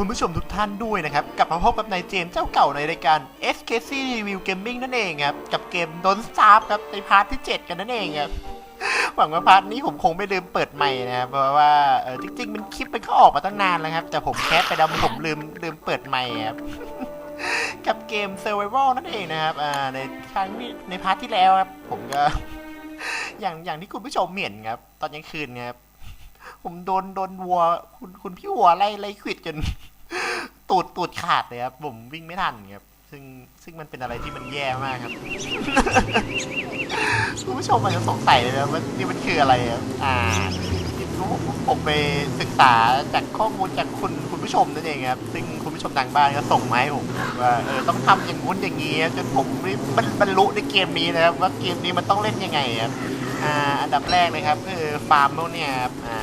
คุณผู้ชมทุกท่านด้วยนะครับ กลับมาพบกับนายเจมส์เจ้าเก่าในรายการ SKC Review Gaming นั่นเองครับ กับเกม Don't Starve ครับ ในพาร์ทที่ 7 กันนั่นเองครับ หวังว่าพาร์ทนี้ผมคงไม่ลืมเปิดใหม่นะครับเพราะว่าเออจริงๆ มันคลิปมันก็ออกมาตั้งนานแล้วครับ แต่ผมแคสไปแล้วผมลืมลืมเปิดใหม่ครับกับเกม Survival นั่นเองนะครับอ่าในครั้งนี้ในพาร์ทที่แล้วครับผมก็อย่างอย่างที่คุณผู้ชมเห็นครับ ตอนกลางคืนครับผมโดนโดนวัว คุณคุณพี่วัวไล่ไล่ขิดจน ตูดตูดขาดเลยครับผมวิ่งไม่ทันครับซึ่งซึ่งมันเป็นอะไรที่มันแย่มากครับ คุณผู้ชมอาจจะสงสัยเลยนะว่านี่มันคืออะไรครับอ่าผมผมไปศึกษาจากข้อมูลจากคุณคุณผู้ชมนั่นเองครับ ซึ่งคุณผู้ชมทางบ้านก็ส่งมาให้ผมว่าเออต้องทำอย่างงู้นอย่างนี้จนผมบรรบรรลุในเกมนี้นะครับ ว่าเกมนี้มันต้องเล่นยังไงครับอ่าอันดับแรกเลยครับคือฟาร์มพวกเนี่ยครับอ่า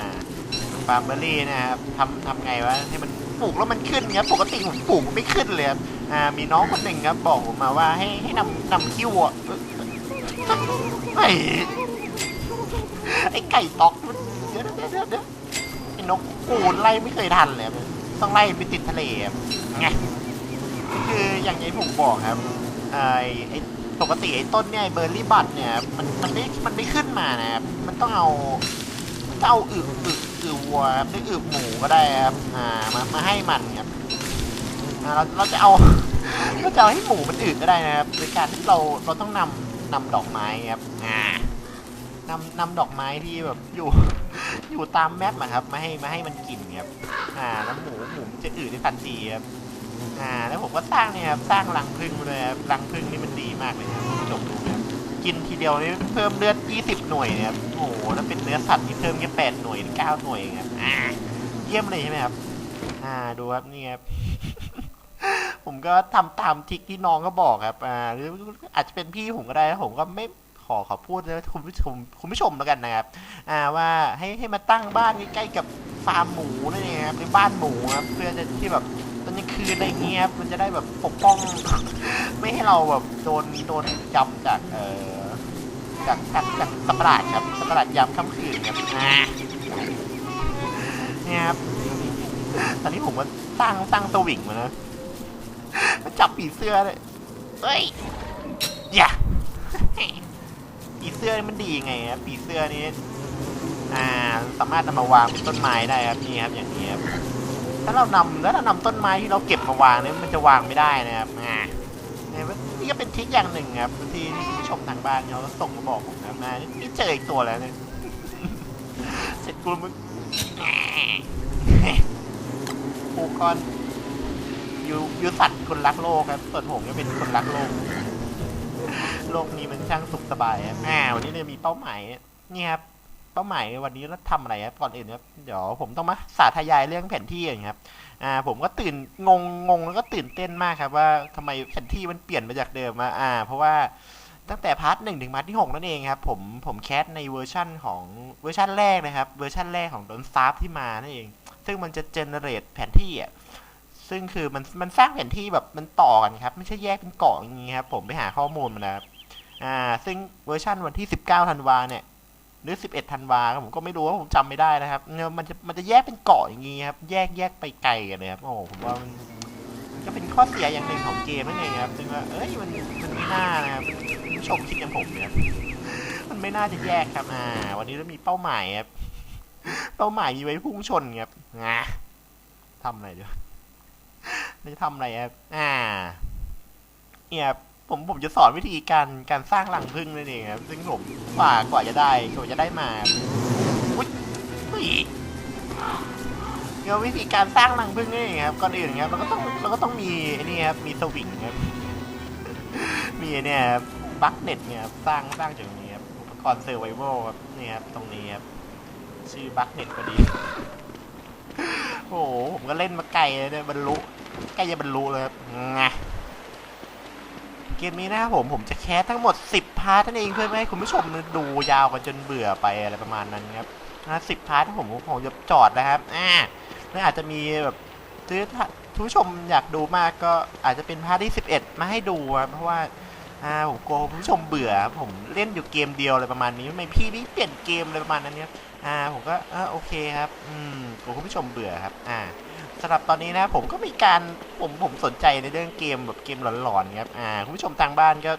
ฟาร์มเบอร์รี่นะครับทำทำไงวะให้มัน ปลูกแล้วมันขึ้นครับปกติผมปลูกไม่ขึ้นเลยครับอ่ามีน้องคนหนึ่งครับบอกผมมาว่าให้ให้นำนำขี้วัวไอ้ไอ้ไก่ตอกมันเดี๋ยวเดี๋ยวเดี๋ยวเดี๋ยวไอ้นกกูนไล่ไม่เคยทันเลยต้องไล่ไปติดทะเลไงคืออย่างที่ผมบอกครับไอ้ไอ้ปกติไอ้ต้นเนี่ยเบอร์รี่บัตเนี่ยมันมันไม่มันไม่ขึ้นมานะครับมันต้องเอามันต้องเอาอึอึ อึวัวครับหรืออึหมูก็ได้ครับอ่ามามาให้มันครับอ่าเราเราจะเอา เราจะเอาให้หมูมันอึก็ได้นะครับโดยการที่เราเราต้องนำนำดอกไม้ครับอ่านำนำดอกไม้ที่แบบอยู่ อยู่ตามแมปอะครับมาให้มาให้มันกินครับอ่าแล้วหมูหมูมันจะอึได้ทันทีครับอ่าแล้วผมก็สร้างเนี่ยครับสร้างรังผึ้งเลยครับรังผึ้งนี่มันดีมากเลยครับคุณผู้ชมดูนะครับ กินทีเดียวนี่เพิ่มเลือด 20 หน่วยเนี่ยครับโอ้โหแล้วเป็นเนื้อสัตว์ที่เพิ่มแค่8หน่วยหรือ9หน่วยครับอ่าเยี่ยมเลยใช่ไหมครับ อ่าดูครับนี่ครับ ผมก็ทำตามทิกที่น้องก็บอกครับ อ่าหรืออาจจะเป็นพี่ผมก็ได้ผมก็ไม่ขอขอพูดนะคุณผู้ชมคุณผู้ชมแล้วกันนะครับ อ่าว่าให้ให้มาตั้งบ้านใกล้ๆกับฟาร์มหมูนั่นเองครับหรือบ้านหมูครับเพื่อจะที่แบบ กลางคืนอะไรเงี้ยครับมันจะได้แบบปกป้อง ไม่ให้เราแบบโดนโดนยำจากเอ่อจากจากจากสัตว์ประหลาดครับสัตว์ประหลาดยำค่ำคืนครับอ่าเนี่ยครับตอนนี้ผมก็ตั้งตั้งสวิงมานะมันจับปีเสื้อเลยเฮ้ยอย่าปีเสื้อนี่มันดียังไงครับปีเสื้อนี้อ่าสามารถนำมาวางเป็นต้นไม้ได้ครับนี่ครับอย่างนี้ครับ ถ้าเรานำแล้วเรานำต้นไม้ที่เราเก็บมาวางเนี่ยมันจะวางไม่ได้นะครับอ่าเนี่ยนี่ก็เป็นทริคอย่างหนึ่งครับที่ที่ผู้ชมทางบ้านเขาส่งมาบอกผมนะมานี่เจออีกตัวแล้วเนี่ยเสร็จกูมึงปูก้อนยูยูสัตว์คนรักโลกครับส่วนผมก็เป็นคนรักโลก โลกนี้มันช่างสุขสบายครับอ่าวันนี้เนี่ยมีเป้าหมายนี่ครับ เป้าหมายวันนี้เราทำอะไรครับก่อนอื่นครับเดี๋ยวผมต้องมาสาธยายเรื่องแผนที่กันครับอ่าผมก็ตื่นงงงงแล้วก็ตื่นเต้นมากครับว่าทำไมแผนที่มันเปลี่ยนไปจากเดิมมาอ่า เพราะว่าตั้งแต่พาร์ทหนึ่งถึงพาร์ทที่หกนั่นเองครับผมผมแคสในเวอร์ชั่นของเวอร์ชันแรกนะครับเวอร์ชันแรกของดนซาร์ที่มานั่นเอง ซึ่งมันจะเจเนเรตแผนที่อะซึ่งคือมันมันสร้างแผนที่แบบมันต่อกันครับ ไม่ใช่แยกเป็นเกาะอย่างงี้ครับผมไปหาข้อมูลมานะครับอ่าซึ่งเวอร์ชันวันที่ 19ธันวาเนี่ย หรือ 11ธันวาครับผมก็ไม่รู้ว่าผมจำไม่ได้นะครับเนี่ยมันจะมันจะแยกเป็นเกาะอย่างงี้ครับ แยกแยกไปไกลกันเลยครับโอ้โหผมว่ามันก็เป็นข้อเสียอย่างหนึ่งของเกมนั่นเองครับซึ่งว่าเอ้ยมันมันไม่น่านะครับคุณผู้ชมคิดอย่างผมเนี่ยมันไม่น่าจะแยกครับอ่า วันนี้เรามีเป้าหมายครับเป้าหมายมีไว้พุ่งชนครับงาทำอะไรเดี๋ยวจะทำอะไรครับอ่าเนี่ยครับ ผมผมจะสอนวิธีการการสร้างรังผึ้งนั่นเองครับซึ่งผมกว่ากว่าจะได้กว่าจะได้มาอุ้ยเฮ้ยเนี่ยวิธีการสร้างรังผึ้งนี่เองครับก่อนอื่นครับเราก็ต้องเราก็ต้องมีไอ้นี่ครับมีสวิงครับมีเนี่ยบัคเน็ตเนี่ยครับสร้างสร้างจากตรงนี้ครับอุปกรณ์เซอร์ไวโวครับนี่ครับตรงนี้ครับชื่อบัคเน็ตพอดีโอ้โหผมก็เล่นมาไกลเลยเนี่ยบรรลุใกล้จะบรรลุเลยครับงะ เกมนี้นะครับผมผมจะแคสทั้งหมด 10 พาร์ทนั่นเองเพื่อไม่ให้คุณผู้ชมดูยาวกันจนเบื่อไปอะไรประมาณนั้นครับนะสิบพาร์ทที่ผมผมจะจอดนะครับอ่าแล้วอาจจะมีแบบหรือถ้าคุณผู้ชมอยากดูมากก็อาจจะเป็นพาร์ทที่ 11 มาให้ดูเพราะว่าอ่าผมกลัวผู้ชมเบื่อครับผมเล่นอยู่เกมเดียวอะไรประมาณนี้ไม่พี่นี่เปลี่ยนเกมอะไรประมาณนั้นเนี่ยอ่าผมก็เออโอเคครับอืมกลัวผู้ชมเบื่อครับอ่า สำหรับตอนนี้นะผมก็มีการผมผมสนใจในเรื่องเกมแบบเกมหลอนๆครับอ่าคุณผู้ชมทางบ้านก็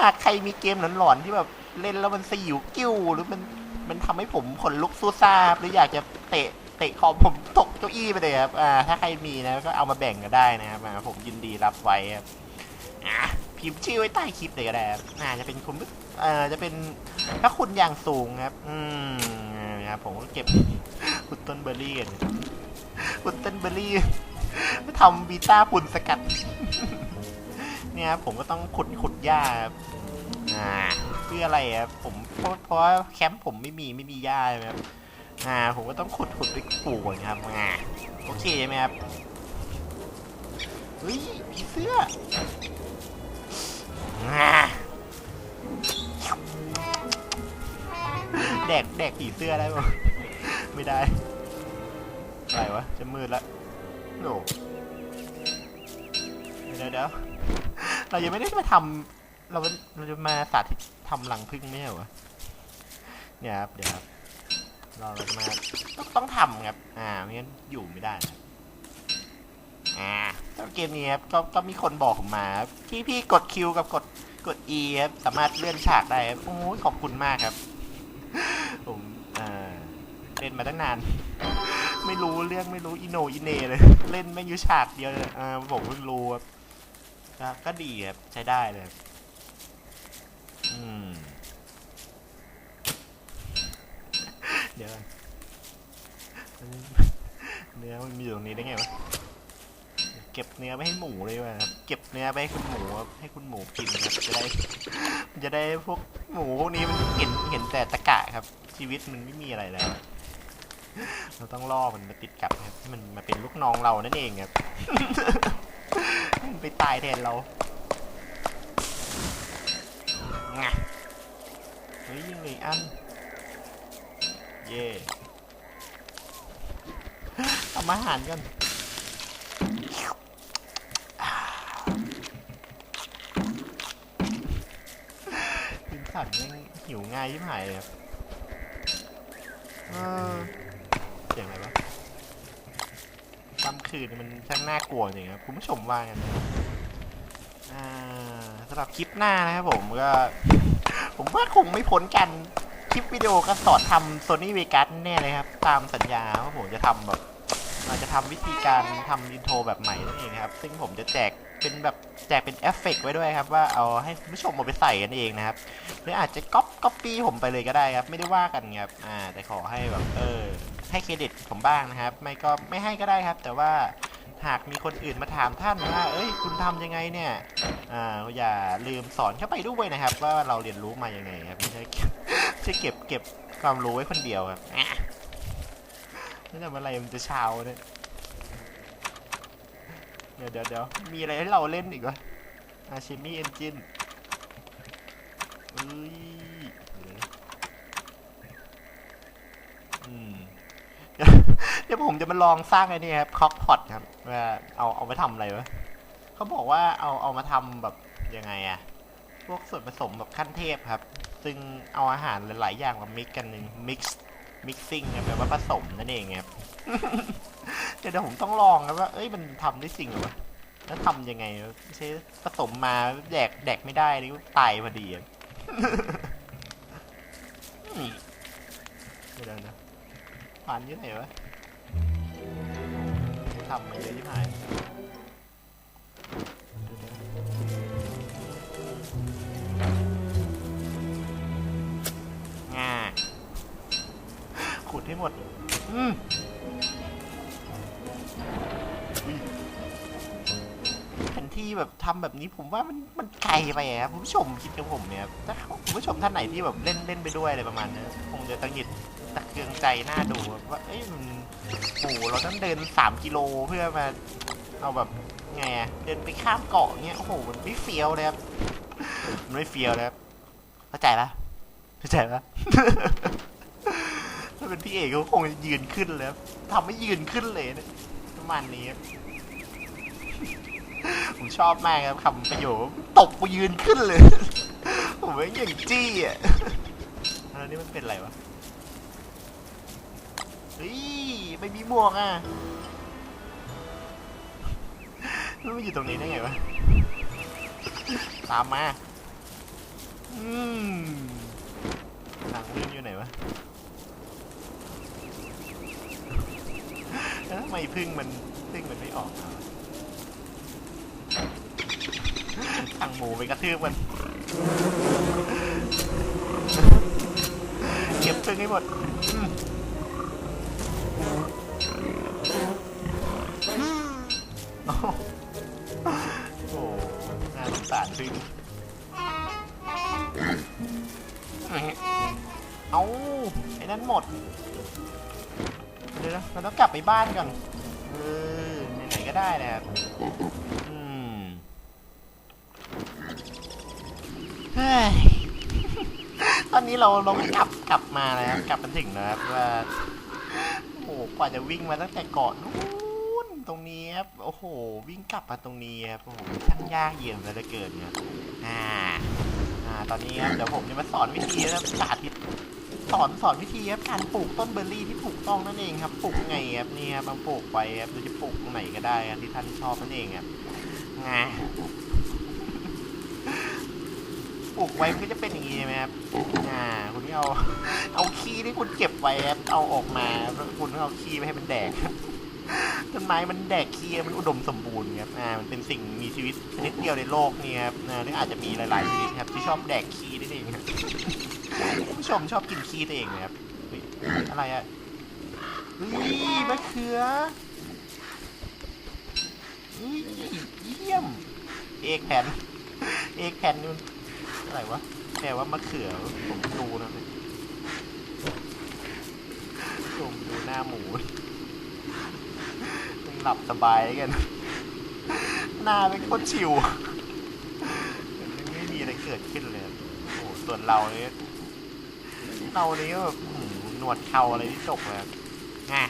หากใครมีเกมหลอนๆที่แบบเล่นแล้วมันสยิวกิ้วหรือมันมันทำให้ผมขนลุกสู้ซ่าบหรืออยากจะเตะเตะคอมผมตกเก้าอี้ไปเลยครับอ่าถ้าใครมีนะก็เอามาแบ่งกันได้นะครับอ่าผมยินดีรับไว้ครับอ่าพิมพ์ชื่อไว้ใต้คลิปเลยก็ได้ครับอ่าจะเป็นคุณเอ่อจะเป็นพระคุณอย่างสูงครับ อืมนะครับผมก็เก็บคุณต้นเบอร์รี่กัน คุณต้นเบอร์รี่ทำบีต้าปุ่นสกัด เนี่ยครับผมก็ต้องขุดขุดหญ้าอ่าเพื่ออะไรครับผมเพราะเพราะแคมป์ผมไม่มีไม่มีหญ้าใช่ไหมครับอ่า ผมก็ต้องขุดขุดไปปลูกก่อนครับอ่าโอเคใช่ไหมครับเฮ้ยผีเสื้อแดกแดกผีเสื้อได้ปะไม่ได้ อะไรวะ จะมืดละโอ้เดี๋ยวเดี๋ยวเรายังไม่ได้มาทำเราเราจะมาสาธิตทำรังผึ้งไม่ใช่เหรอเนี่ยครับเดี๋ยวครับเราเราจะมาต้องต้องทำครับ อ่าไม่งั้นอยู่ไม่ได้นะอ่าสำหรับเกมนี้ครับก็ก็มีคนบอกผมมาพี่พี่กดคิวกับกดกด E ครับสามารถเลื่อนฉากได้ครับโอ้ยขอบคุณมากครับ ผมอ่าเล่นมาตั้งนาน ไม่รู้เรื่องไม่รู้อิโนอิเนเลย เล่นไม่งอยู่ฉากเดียวเลยอ่าผมเพิ่งรู้ครับก็ดีครับใช้ได้เลยอืมเดี๋ยวก่อนเนื้อมันมีอยู่ตรงนี้ได้ไงวะเก็บเนื้อไปให้หมูเลยว่ะครับเก็บเนื้อไปให้คุณหมูครับให้คุณหมูกินครับจะได้จะได้พวกหมูพวกนี้มันเห็นเห็นแต่ตะกะครับ ชีวิตมันไม่มีอะไรแล้ว เราต้องล่อมันมาติดกับครับให้มันมาเป็นลูกน้องเรานั่นเองครับมันไปตายแทนเราไงเฮ้ยยังเหลยอัน เย่ทำอาหารกันกินสัตว์ยังหิวง่ายยิ่งหายเลยครับ เออเสียงอะไรวะกลางคืนมันช่างน่ากลัวจริงครับคุณผู้ชมว่ากันนะอ่าสำหรับคลิปหน้านะครับผมก็ ผมว่าคงไม่พ้นกันคลิปวิดีโอก็สอนทำ Sony Vegas แน่เลยครับ ตามสัญญาว่าผมจะทำแบบเราจะทำวิธีการทำอินโทรแบบใหม่นั่นเองครับ ซึ่งผมจะแจก เป็นแบบแจกเป็นเอฟเฟกต์ไว้ด้วยครับว่าเอาให้ผู้ชมเอาไปใส่กันเองนะครับ หรืออาจจะก๊อปก๊อปปี้ผมไปเลยก็ได้ครับ ไม่ได้ว่ากันครับอ่าแต่ขอให้แบบเออให้เครดิตผมบ้างนะครับ ไม่ก็ไม่ให้ก็ได้ครับ แต่ว่าหากมีคนอื่นมาถามท่านว่า เอ้ย คุณทำยังไงเนี่ย อ่า อย่าลืมสอนเข้าไปด้วยนะครับ ว่าเราเรียนรู้มายังไงครับ ไม่ใช่ใช่เก็บเก็บความรู้ไว้คนเดียวครับอะนี่ทำอะไรมันจะเช้าเนี่ย ดี๋ยวเดี๋ยวเดี๋ยวมีอะไรให้เราเล่นอีกวะอาชิมี่เอนจินเอ้ยเดี๋ยวนะอืมเดี๋ยวผมจะมาลองสร้างไอ้นี่ครับคอกพอตครับว่าเอาเอาไปทำอะไรวะเขาบอกว่าเอาเอามาทำแบบยังไงอะพวกส่วนผสมแบบขั้นเทพครับ ซึ่งเอาอาหารหลาย ๆ อย่างมามิกกันหนึ่งมิกซ์มิกซิ่งแปลว่าผสมนั่นเองครับ เดี๋ยวเดี๋ยวผมต้องลองครับว่า เอ้ยมันทำได้จริงเหรอวะแล้วทำยังไงวะไม่ใช่ผสมมาแดกแดกไม่ได้นี่ตายพอดีอะ นี่เดี๋ยวนะผ่านอยี่ไหนวะทำมาเยอะที่หายง่าขุดให้หมด อืม ที่แบบทำแบบนี้ผมว่ามันมันไกลไปอะครับคุณผู้ชมคิดกับผมเนี่ยถ้าคุณผู้ชมท่านไหนที่แบบเล่นเล่นไปด้วยอะไรประมาณนี้คงจะตังหิดตะเคืองใจหน้าดูว่าเอ้ยมันโอ้โหเราต้องเดินสามกิโลเพื่อมาเอาแบบไงเดินไปข้ามเกาะเงี้ยโอ้โหมันไม่เฟี้ยวเลยครับมันไม่เฟี้ยวเลยครับเข้าใจปะเข้าใจปะถ้าเป็นพี่เอกเขาคงจะยืนขึ้นเลยครับทำให้ยืนขึ้นเลยนะประมาณนี้ครับ ผมชอบมากครับคำประโยคตบกูยืนขึ้นเลย ผมว่าอย่างจี้อะแล้วนี่มันเป็นอะไรวะเฮ้ยไม่มีหมวกอะมันมาอยู่ตรงนี้ได้ไงวะ ตามมา อืมหนังวิ่งอยู่ไหนวะแล้วทำไมพึ่งมันพึ่งมันไม่ออกมาวะสั่งห มูไปกระทืบมันเก็บพึ่งให้หมดโอ้โหน่าสงสารพึ่งเอาไอ้นั่นหมด เดี๋ยวเราต้องกลับไปบ้านก่อน เออไหนๆก็ได้นะครับ ตอนนี้เราเรากลับกลับมาแล้วกลับมาถึงแล้วครับว่าโอ้โหกว่าจะวิ่งมาตั้งแต่เกาะนู้นตรงนี้ครับโอ้โห วิ่งกลับมาตรงนี้ครับโอ้โหช่างยากเย็นเหลือเกินเนี่ยอ่าอ่าตอนนี้ครับเดี๋ยวผมจะมาสอนวิธีนะครับสาธิตสอนสอนวิธีครับการปลูกต้นเบอร์รี่ที่ถูกต้องนั่นเองครับปลูกไงครับนี่ครับมาปลูกไปครับเราจะปลูกตรงไหนก็ได้ครับที่ท่านชอบนั่นเองครับงา ปลูกไว้ก็จะเป็นอย่างนี้ใช่ไหมครับ อ่า คุณก็เอา เอาขี้ที่คุณเก็บไว้ครับเอาออกมาแล้วคุณก็เอาขี้ไปให้มันแดกต้นไม้มันแดกขี้มันอุดมสมบูรณ์ครับ อ่า มันเป็นสิ่งมีชีวิตชนิดเดียวในโลกนี่ครับอ่าหรืออาจจะมีหลายๆชนิดครับ ที่ชอบแดกขี้นั่นเองครับผู้ชมชอบกินขี้ตัวเองไหมครับอะไรอะเฮ้ยมะเขือเฮ้ยเยี่ยม เอกแผ่นเอกแผ่นนี่มัน อะไรวะแปลว่ามะเขือผมดูนะเนี่ยชมดูหน้าหมูมันหลับสบายกัน หน้าเป็นโคตรชิวมันไม่มีอะไรเกิดขึ้นเลย โอ้โหส่วนเราเนี่ยเรานี่ก็แบบหนวดเขาอะไรที่จบเลยครับอะ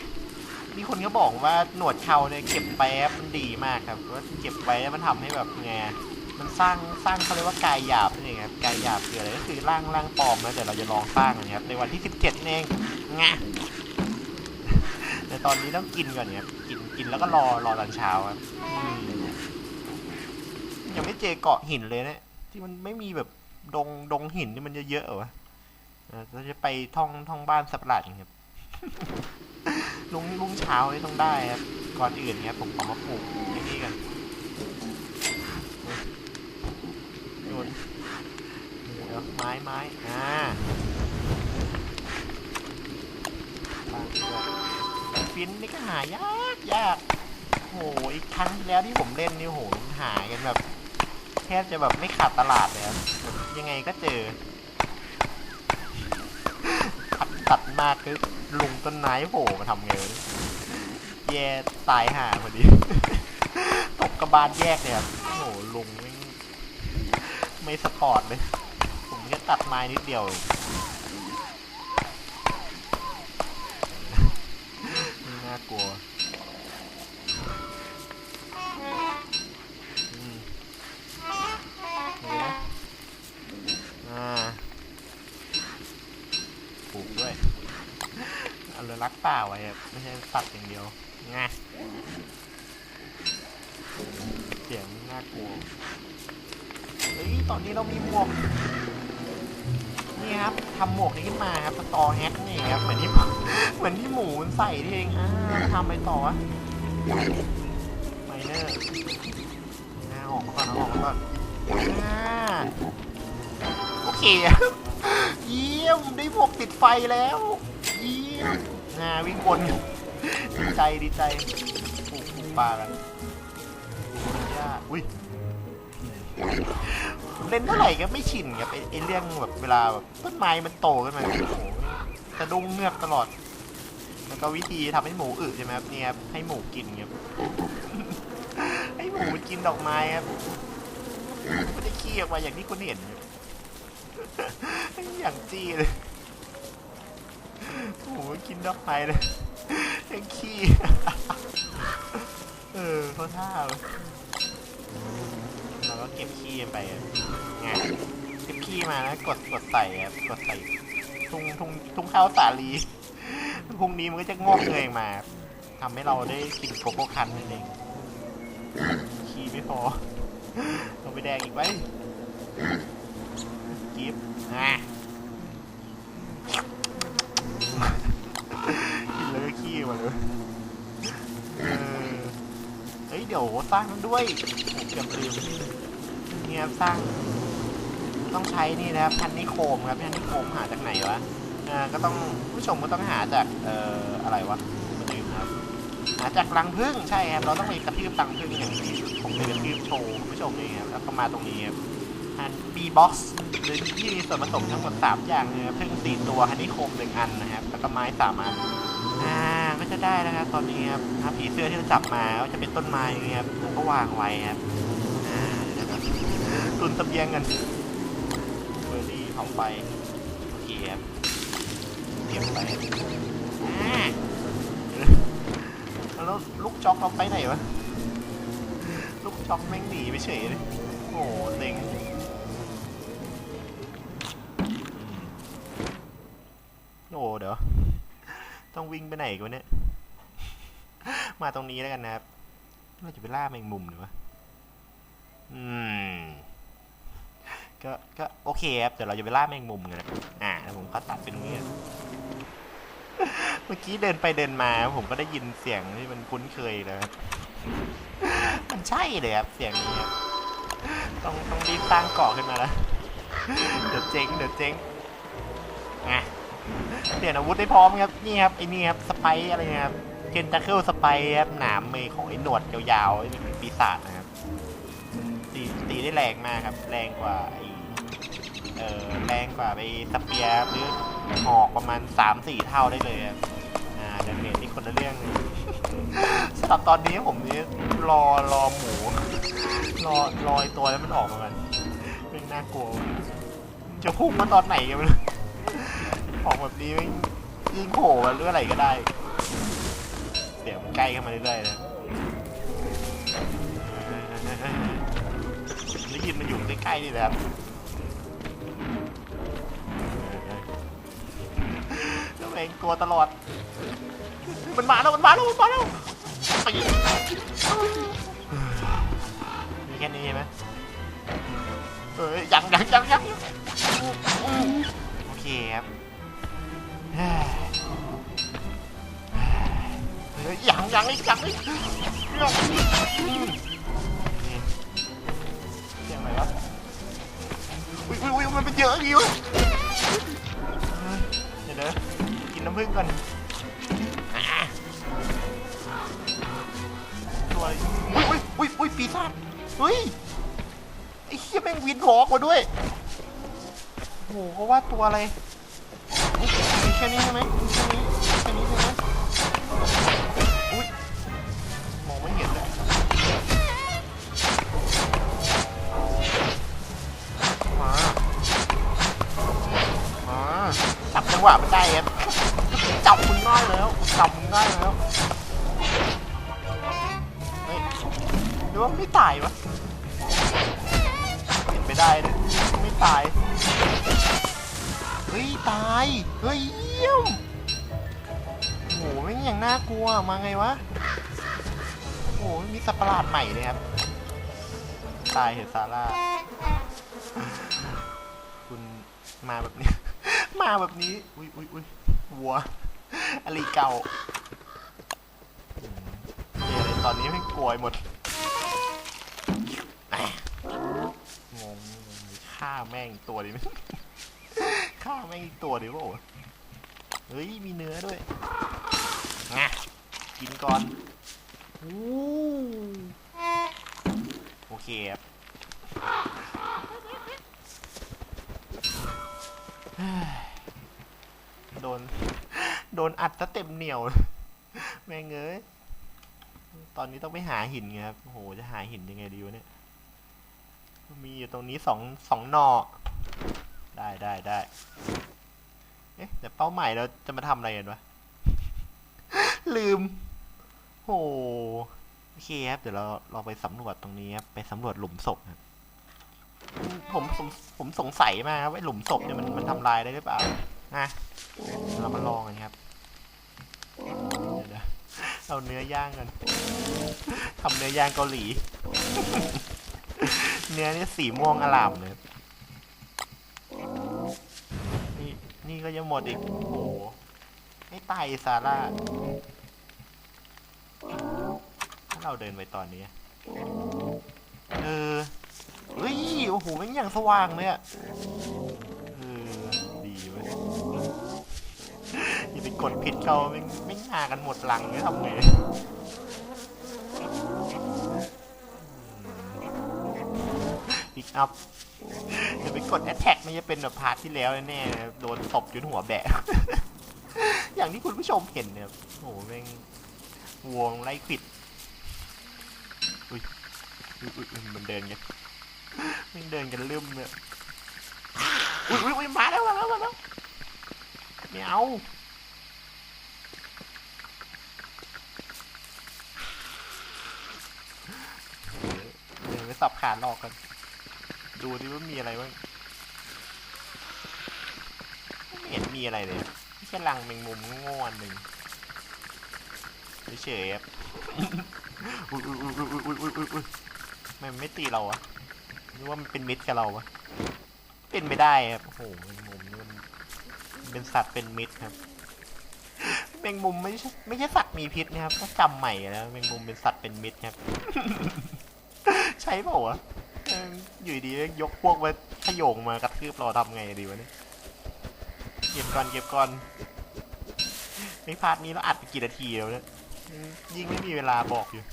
มีคนก็บอกว่าหนวดเขาเนี่ยเก็บไปแล้วมันดีมากครับว่าเก็บไว้แล้วมันทำให้แบบไงมันสร้างสร้างเขาเรียกว่ากายหยาบ องครับกายหยาบคืออะไรก็คือร่างร่างปลอมนะแต่เราจะลองสร้างอันนี้ครับในวันที่ 17นี่เองงะแต่ตอนนี้ต้องกินก่อนเนี่ยกินกินแล้วก็รอรอตอนเช้าครับยังไม่เจอเกาะหินเลยเนี่ยที่มันไม่มีแบบดงดงหินที่มันเยอะๆเหรอวะเราจะไปท่องท่องบ้านสัตว์ประหลาดครับลุงลุงเช้านี่ต้องได้ครับก่อนอื่นเนี่ยผมเอมาปลูกไอ้นี่กันโยนเดี๋ยวไม้ไม้อ่าบางด้วฟินนี่ก็หายากยากโหอีกครั้งที่แล้วที่ผมเล่นนี่โหหายกันแบบแทบจะแบบไม่ขาดตลาดเลยครับยังไงก็เจอตัดตัดมากคือลุงต้นไม้โผล่มาทำไงวะเนี่ยแย่ตายห่าพอดีตกกระบาลแยกเลยครับโอ้โหลุงไม่ไม่สปอร์ตเลย แค่ตัดไม้นิดเดียวนี่น่ากลัวอืมนี่นะอ่าปลูกด้วยอนุรักษ์ป่าไว้ไม่ใช่สัตว์อย่างเดียวงเสียงน่ากลัวเฮ้ยตอนนี้เรามีหมวก นี่ครับทำหมวกนี้ขึ้นมาครับสตอแฮกนี่ครับเหมือนที่เหมือนที่หมูมันใส่นี่เองอ่าทำไปต่อวะไมเนอร์อ่าออกมาก่อนออกมาก่อนอ่าโอเคเยี่ยมได้หมวกติดไฟแล้วเยี่ยมอ่าวิ่งวนดีใจดีใจปลูกปลูกปลากันหญ้าอุ้ย เล่นเท่าไหร่ก็ไม่ชินครับไอ้ไอ้เรื่องแบบเวลาแบบต้นไม้มันโตขึ้นมาโอ้โหสะดุ้งเงือกตลอด แล้วก็วิธีทำให้หมูอึใช่ไหมครับเนี่ยครับให้หมูกินครับ ให้หมูมันกินดอกไม้ครับไม่ได้ขี้ออกมาอย่างที่คุณเห็นครับ อย่างจี้เลยหมูกินดอกไม้เลยยังขี้ เออเขาท่าเลย ก็เก็บขี้ไปครับไงเก็บขี้มาแล้วกดกดใส่ครับกดใส่ทุ่งทุ่งทุ่งข้าวสาลีพรุ่งนี้มันก็จะงอกเงยมาทำให้เราได้กินโกโก้คันนั่นเองขี้ไม่พอเราไปแดงอีกไว้กิฟต์อะกินเลยขี้มาเลยเฮ้ยเดี๋ยวสร้างมันด้วยผมเกือบลืม นี่ครับสร้าง ต้องใช้นี่นะครับพันนิโคมครับพันนิโคมหาจากไหนวะอ่าก็ต้องผู้ชมก็ต้องหาจากเอ่ออะไรวะมาลืมครับหาจากรังผึ้งใช่ครับเราต้องไปกระทืบรังผึ้งอย่างนี้ผมไปกระทืบโชว์คุณผู้ชมเลยครับแล้วก็มาตรงนี้ครับอัน B box หรือที่มีส่วนผสมทั้งหมด 3 อย่างนะครับผึ้งสี่ตัวฮันนี่โคมหนึ่งอันนะครับแล้วก็ไม้สามอันอ่าก็จะได้แล้วครับตอนนี้ครับผีเสื้อที่เราจับมาก็จะเป็นต้นไม้อย่างเงี้ยครับแล้วก็วางไว้ครับอ่าเดี๋ยวนะครับ ตุนเสบียงกันเบอร์รี่เผาไฟโอเคครับเตรียมไปแล้วลูกจ็อกเราไปไหนวะ ลูกจ็อกแม่งหนีไปเฉยเลย โอ้โหเซ็งอืมโอ้เดี๋ยว ต้องวิ่งไปไหนกันเนี่ย มาตรงนี้แล้วกันนะครับเราจะไปล่าแมงมุมหรือวะอืม ก็ ก็โอเคครับเดี๋ยวเราจะไปล่าแมงมุมกันนะอ่าผมก็ตัดเป็นตรงนี้ยเมื่อกี้เดินไปเดินมา ผมก็ได้ยินเสียงที่มันคุ้นเคยเลยครับมันใช่เลยครับเสียงนี้ครับต้องต้องรีบสร้างเกาะขึ้นมาแล้วเดี๋ยวเจ๊งเดี๋ยวเจ๊งอะเปลี่ยนอาวุธได้พร้อมครับนี่ครับไอ้นี่ครับสไปอะไรเงี้ยครับเทนตาเคิลสไปครับหนามเมยของไอ้หนวดยาวๆไอ้ปีศาจนะครับตีตีได้แรงมากครับ แรงกว่าไอ้เออแรงกว่าไปสเปียร์หรือหอกประมาณสามสี่เท่าได้เลยอ่าดาเมจนี่คนละเรื่องเลยสำหรับตอนนี้ผมนี่รอรอหมู รอรอไอตัวแล้วมันออกมากันเรื่งน่ากลัวจะพุ่งมาตอนไหนกันไม่รู้ออกแบบนี้ไม่งยิงโผล่มาหรืออะไรก็ได้ เดี๋ยวมันใกล้เข้ามาเรื่อยๆนะได้ยินมันอยู่ใกล้ๆนี่แหละครับ เองกลัวตลอด มันมาแล้วมันมาแล้วมันมาแล้วมีแค่นี้ใช่ไหมเอ้ยยังยังยังยังโอเคครับเฮ้ยยังยังอีกยังอีกยังอืมนี่เสียงอะไรวะอุ้ยอุ้ยอุ้ยมันเป็นเยอะอย่างงี้วะ นน้ำผึ้งก่อนตัวอะไรอุ้ยอุ้ยอุ้ยอุ้ยปีศาจเฮ้ยไอ้เหี้ยแม่งวินหอกมาด้วยโอ้โหเขาว่าตัวอะไรอุ๊ยมีแค่นี้ใช่ไหมมีแค่นี้แค่นี้ใช่ไหมอุ้ยมองไม่เห็นเลยมามาจับจังหวะมันได้ครับจับมึง ได้แล้วจับได้แล้วเฮ้ยหรือว่าไม่ตายวะเป็นไปได้เลยไม่ตาย เฮ้ย ตาย เฮ้ยเยี่ยมโหไม่งอย่างน่ากลัวมาไงวะโหมีสัตว์ประหลาดใหม่เลยครับ ตายเหตุซาร่า คุณมาแบบนี้ มาแบบนี้ อุ้ยอุ้ยอุ้ยวัว อลีเก่าเหี้ยอะไรตอนนี้ไม่กลัวหมดแหม่งงฆ่าแม่งอีกตัวดิฆ่าแม่งอีกตัวดิโว้เฮ้ย มีเนื้อด้วยงะกินก่อนอู้โอเคครับ โดน โดนอัดซะเต็มเหนียว แม่งเอ้ย ตอนนี้ต้องไปหาหินไงครับ โอ้โห จะหาหินยังไงดีวะเนี่ย มีอยู่ตรงนี้สองสองหนอ ได้ได้ได้ เอ๊ะ แต่เป้าหมายเราจะมาทำอะไรกันวะ ลืม โอ้โหโอเคครับ เดี๋ยวเราเราไปสำรวจตรงนี้ครับ ไปสำรวจหลุมศพครับผมผมผมสงสัยมากครับว่าหลุมศพเนี่ยมันมันทำลายได้หรือเปล่า นะเรามาลองกันครับเดี๋ยวๆเอาเนื้อย่างกันทำเนื้อย่างเกาหลี เนื้อนี่สีม่วงอลามเลย นี่นี่ก็ยังหมดอีก โอ้โหไม่ตายซาร่า ถ้าเราเดินไปตอนนี้ เออเฮ้ย โอ้โหแม่งอย่างสว่างเลยอะ กดผิดเขาไม่ไม่งมากันหมดหลังเนี่ยทำไงพิกอัพอย่าไปกดแอตแทกไม่จะเป็นแบบพาร์ทที่แล้วแน่โดนตบจนหัวแบะ อย่างที่คุณผู้ชมเห็นเนี่ยโอ้โหแม่งวงไล่ควิดอุ้ยอุ้ยอุ้ยมันเดินกันมันเดินกันลืมเนี่ยอุ้ยอุ้ยอุ้ยมาแล้วมาแล้วมาแล้วไม่เอาเดี๋ยวไปสับ ขาหลอกกัน ดูดิว่ามีอะไรบ้างไม่เห็นมีอะไรเลยแค่รังแมงมุมโง่อันหนึ่งเฉยๆครับอุ้ยอุ้ยอุ้ยอุ้ยอุ้ยอุ้ยอุ้ยอุ้ยทำไมมันไม่ตีเราวะนึกว่ามันเป็นมิตรกับเราวะเป็นไม่ได้ครับโอ้โหแมงมุมนี่มันเป็นสัตว์เป็นมิตรครับแมงมุมไม่ใช่ไม่ใช่สัตว์มีพิษนะครับก็จำใหม่แล้วแมงมุมเป็นสัตว์เป็นมิตรครับ ใช่เปล่าวะเอออยู่ดีๆยกพวกมาขโยงมากระทืบเราทำไงดีวะเนี่ยเก็บก่อนเก็บก่อน ไม่พลาดนี้เราอัดไปกี่นาทีแล้วเนี่ยอืมยิ่งไม่มีเวลาบอกอยู่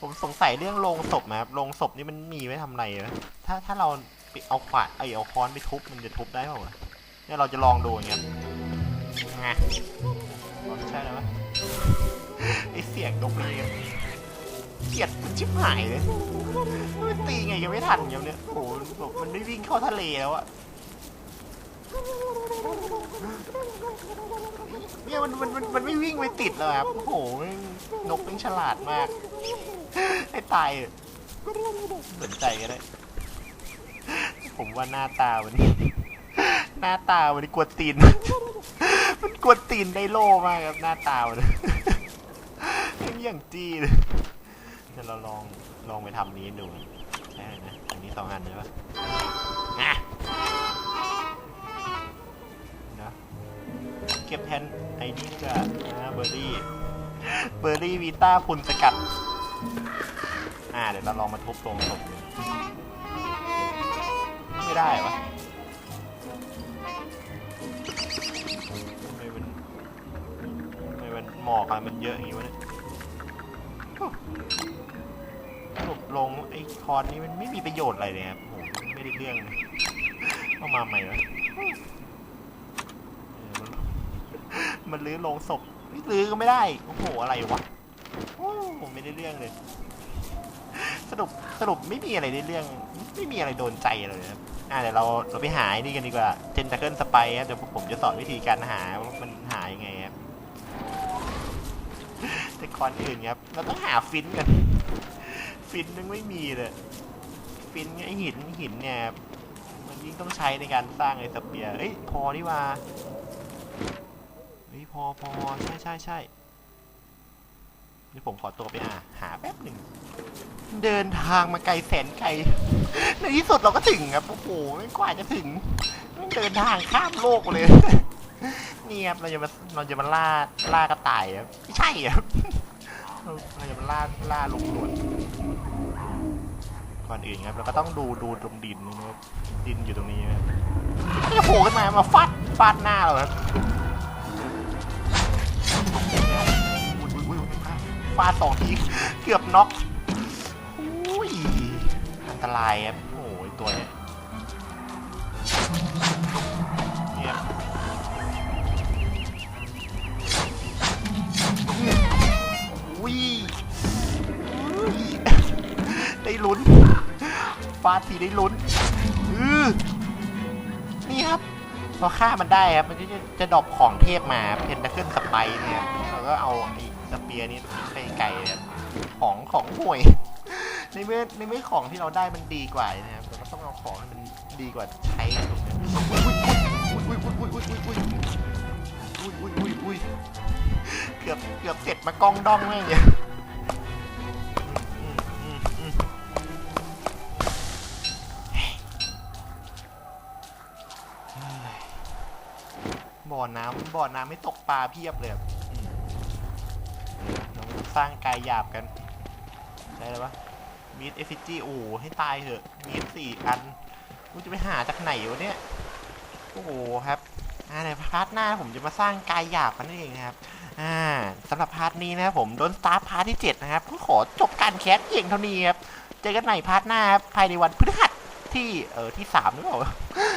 ผมสงสัยเรื่องโรงศพนะครับโรงศพนี่มันมีไว้ทำอะไรนะถ้าถ้าเราไปเอาขวานไอยเอาค้อนไปทุบมันจะทุบได้เปล่าวะเนี่ยเราจะลองดูอย่างเงี้ยไงใช่แล้วไหมไอเสียงนกนี่ เกลียดชิบหายเลยมันตีไงยังไม่ทันอย่างเนี้ยโอ้โหแบบมันไม่วิ่งเข้าทะเลแล้วอะเนี่ยมันมันมันมันไม่วิ่งไปติดเลยครับโอ้โหแม่งนกมันฉลาดมาก ให้ตายเถอะสนใจก็ได้ ผมว่าหน้าตาวันนี้ หน้าตาวันนี้กวนตีน มันกวนตีนได้โล่มากครับหน้าตาวันนี้ยังอย่างจี้เลย เดี๋ยวเราลองลองไปทำนี้ดูใช่นะอันนี้สองอันใช่ปะอะนะเก็บแทนไอ้นี่ก็นะเบอร์รี่เบอร์รี่วีต้าพุนสกัด อ่าเดี๋ยวเราลองมาทุบตรงศพดูไม่ได้วะทำไมมันทำไมมันหมอกอะไรมันเยอะอย่างงี้วะเนี่ย ลงไอ้คอนนี้มันไม่มีประโยชน์อะไรเลยครับโอ้โหไม่ได้เรื่องเลยเอามาใหม่วะมันมันลื้อลงศพลื้อก็ไม่ได้ โอ้โห อะไรวะโอ้ผมไม่ได้เรื่องเลย สรุปสรุปไม่มีอะไรได้เรื่อง ไม่มีอะไรโดนใจเลยครับอ่าเดี๋ยวเราเราไปหาไอ้นี่กันดีกว่าเจนตะเกิลสไปครับเดี๋ยวผมจะสอนวิธีการหาว่ามันหายังไงครับแต่ก่อนอื่นครับเราต้องหาฟินกัน ฟินยังไม่มีเลยฟินไอหินหินเนี่ยบมันยิ่งต้องใช้ในการสร้างไอสเปียร์เอ้ยพอดีว่าเฮ้ยพอพอใช่ใช่ใช่เดี๋ยวผมขอตัวไปอ่าหาแป๊บหนึ่งเดินทางมาไกลแสนไกล ในที่สุดเราก็ถึงครับโอ้โหไม่กว่าจะถึงเดินทางข้ามโลกเลยนี่ครับเราจะมาเราจะมาล่าล่ากระต่ายครับไม่ใช่ครับ เราเราจะมาล่าล่าลงหนวดก่อนอื่นครับเราก็ต้องดูดูตรงดินนะดินอยู่ตรงนี้นะครับไม่โผล่ขึ้นมามาฟาดฟาดหน้าเราครับฟาดสองทีเกือบน็อกอุ้ยอันตรายครับโอ้ยตัวเนี้ย อุ้ยได้ลุ้นฟาดทีได้ลุ้นออนี่ครับพอฆ่ามันได้ครับมันก็จะจะดรอปของเทพมาเพนดักเกิลสไปเนี่ยเราก็เอาไอ้สเปียร์นี้ไปไกลเลยครับของของห่วย ในเมื่อในเมื่อของที่เราได้มันดีกว่านะครับเราก็ต้องเอาของให้มันดีกว่าใช้อุ้ยอุ้ยอุ้ยอุ้ยอุ้ยอุ้ยอุ้ยอุ้ยอุ้ยอุ้ย เกือบเกือบเสร็จมากองดองแม่งเนี่ยบ่อน้ำบ่อน้ำไม่ตกปลาเพียบเลยเราสร้างกายหยาบกันได้แล้วปะมีดเอฟิจีโอ้ให้ตายเถอะ มีดสี่อันกูจะไปหาจากไหนวะเนี่ย โอ้โหครับอ่ในพาร์ทหน้าผมจะมาสร้างกายหยาบกันนั่นเองครับ อ่าสำหรับพาร์ทนี้นะครับผมโดนสตาร์พาร์ทที่ 7 นะครับก็ขอจบการแคสเพียงเท่านี้ครับ เจอกันใหม่พาร์ทหน้าครับภายในวันพฤหัสที่เออที่สามหรือเปล่า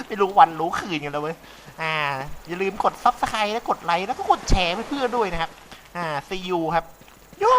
ไม่รู้วันรู้คืนกันแล้วเว้ยอ่า อย่าลืมกดซับสไครต์และกดไลค์แล้วก็กดแชร์เพื่อนๆด้วยนะครับ อ่า see you ครับยู